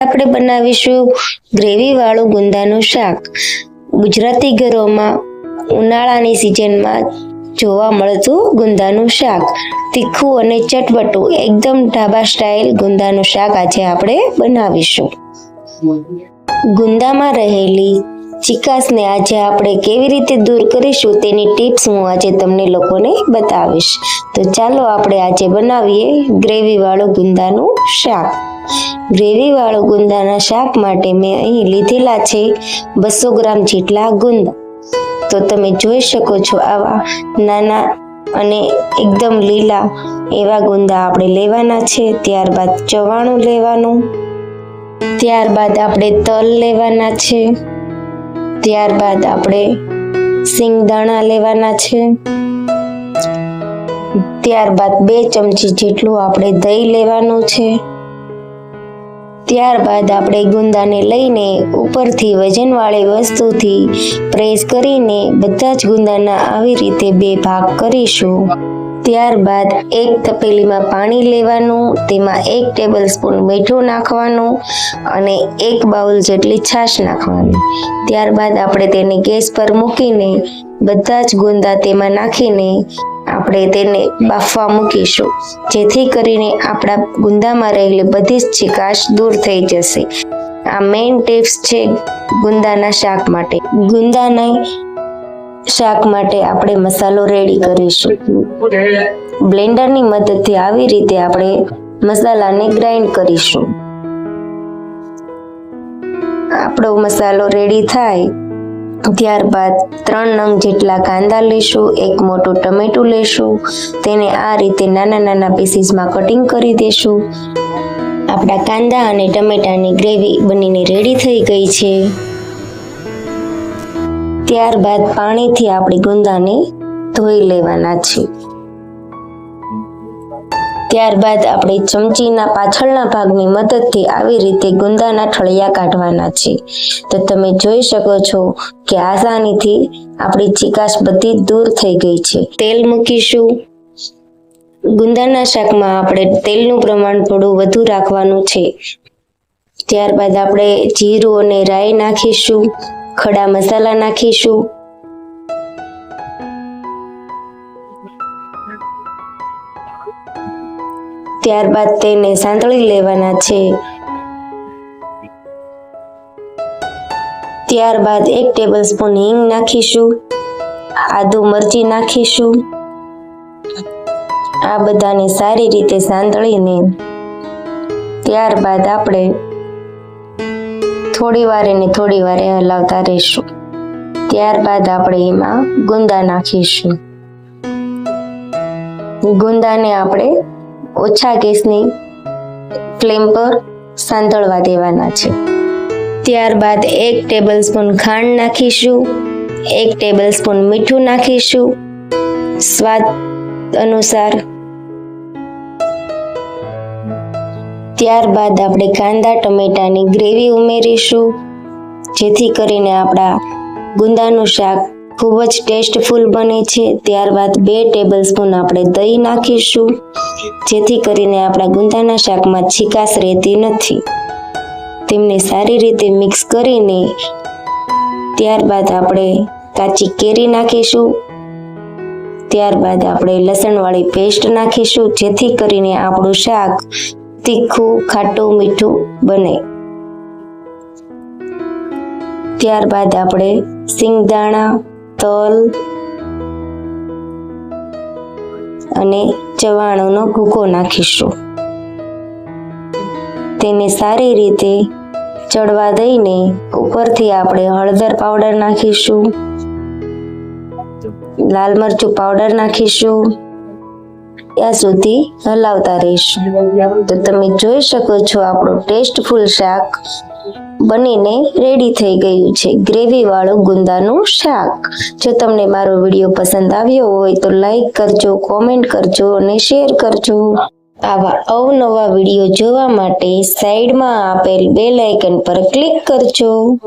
આપણે બનાવીશું ગ્રેવી વાળું ગુંદાનું શાક. ગુજરાતી ઘરોમાં ઉનાળાની સિઝનમાં જોવા મળતું ગુંદાનું શાક. તીખું અને ચટપટું, એકદમ ઢાબા સ્ટાઇલ ગુંદાનું શાક આજે આપણે બનાવીશું. ગુંદામાં રહેલી ચિકાસને આજે આપણે કેવી રીતે દૂર કરીશું તેની ટિપ્સ હું આજે તમને લોકોને બતાવીશ. તો ચાલો આપણે આજે બનાવીએ ગ્રેવીવાળું ગુંદાનું શાક. ગ્રેવી વાળું ગુંદાના શાક માટે મેં અહીં લીધેલા છે બસો ગ્રામ જેટલા ગુંદા. તો તમે જોઈ શકો છો આવા નાના અને એકદમ લીલા એવા ગુંદા આપણે લેવાના છે. ત્યારબાદ ચવાણું લેવાનું. ત્યારબાદ આપણે તલ લેવાના છે. ત્યારબાદ આપણે સિંગદાણા લેવાના છે. ત્યારબાદ બે ચમચી જેટલું આપણે દહીં લેવાનું છે. ત્યારબાદ આપણે ગુંદાને લઈને ઉપરથી વજનવાળી વસ્તુથી પ્રેસ કરીને બધા જ ગુંદાના આવી રીતે બે ભાગ કરીશું. ત્યારબાદ એક તપેલીમાં પાણી લેવાનું, તેમાં એક ટેબલ સ્પૂન મીઠું નાખવાનું અને એક બાઉલ જેટલી છાશ નાખવાની. ત્યારબાદ આપણે તેને ગેસ પર મૂકીને બધા જ ગુંદા તેમાં નાખીને આપણે તેને બાફવા મૂકીશું. જેથી કરીને આપણા ગુંદામાં રહેલી બધી જ ચિકાશ દૂર થઈ જશે. આ મેઇન ટિપ્સ છે ગુંદાના શાક માટે. ગુંદાના શાક માટે આપણે મસાલો રેડી કરીશું. બ્લેન્ડરની મદદથી આવી રીતે આપણે મસાલાને ગ્રાઇન્ડ કરીશું. આપણો મસાલો રેડી થાય. ત્યારબાદ ત્રણ નંગ જેટલા કાંદા લેશું, એક મોટું ટમેટું લેશું, તેને આ રીતે નાના નાના પીસીસમાં કટિંગ કરી દેશું. આપણા કાંદા અને ટમેટાની ગ્રેવી બનીને રેડી થઈ ગઈ છે. ત્યારબાદ પાણીથી આપણી ગુંદાને ધોઈ લેવાના છે ત્યારબાદ આપણે ચમચીના પાછળના ભાગની મદદથી આવી રીતે ગુંદાના ઠળિયા કાઢવાના છે. તો તમે જોઈ શકો છો કે આસાનીથી આપણી ચિકાશ બધી દૂર થઈ ગઈ છે. તેલ મૂકીશું. ગુંદાના શાકમાં આપણે તેલનું પ્રમાણ થોડું વધુ રાખવાનું છે. ત્યારબાદ આપણે જીરું અને રાઈ નાખીશું. ખડા મસાલા નાખીશું. ત્યારબાદ તેને સાંતળી લેવાના છે. ત્યારબાદ એક ટેબલ સ્પૂન હિંગ નાખીશું. આદુ મરચી નાખીશું. આ બધાને સારી રીતે સાંતળીને ત્યારબાદ આપણે થોડી વારે ને થોડી વારે હલાવતા રહીશું. ત્યારબાદ આપણે એમાં ગુંદા નાખીશું. ગુંદાને આપણે ઓછા ગેસની ફ્લેમ પર સાંતળવા દેવાના છે. ત્યારબાદ એક ટેબલ સ્પૂન ખાંડ નાખીશું, એક ટેબલ સ્પૂન મીઠું નાખીશું. સ્વાદ અનુસાર. ત્યારબાદ આપણે કાંદા, ટમેટાની ગ્રેવી ઉમેરીશું, જેથી કરીને આપણા ગુંદાનું શાક ખૂબ જ ટેસ્ટફુલ બને છે. ત્યારબાદ બે ટેબલ સ્પૂન આપણે દહીં નાખીશું, જેથી કરીને આપણા ગુંદાના શાકમાં છીકાશ રહેતી નથી. તેમને સારી રીતે મિક્સ કરીને ત્યારબાદ આપણે કાચી કેરી નાખીશું. ત્યારબાદ આપણે લસણવાળી પેસ્ટ નાખીશું, જેથી કરીને આપણું શાક તીખું, ખાટું, મીઠું બને. ત્યારબાદ આપણે સિંગદાણા તલ અને ચવાણોનો ભૂકો નાખીશું. તેને સારી રીતે ચડવા દઈને ઉપરથી આપણે હળદર પાવડર નાખીશું. લાલ મરચું પાવડર નાખીશું. ત્યાં સુધી હલાવતા રહીશું. તો તમે જોઈ શકો છો આપણું ટેસ્ટફુલ શાક. બનીને રેડી થઈ ગયું છે. ગ્રેવીવાળું ગુંદાનું શાક. જો તમને મારો વીડિયો પસંદ આવ્યો હોય તો લાઈક કરજો કોમેન્ટ કરજો અને શેર કરજો. આવા અવનવા વીડિયો જોવા માટે સાઈડમાં આપેલ બે આઇકન પર ક્લિક કરજો.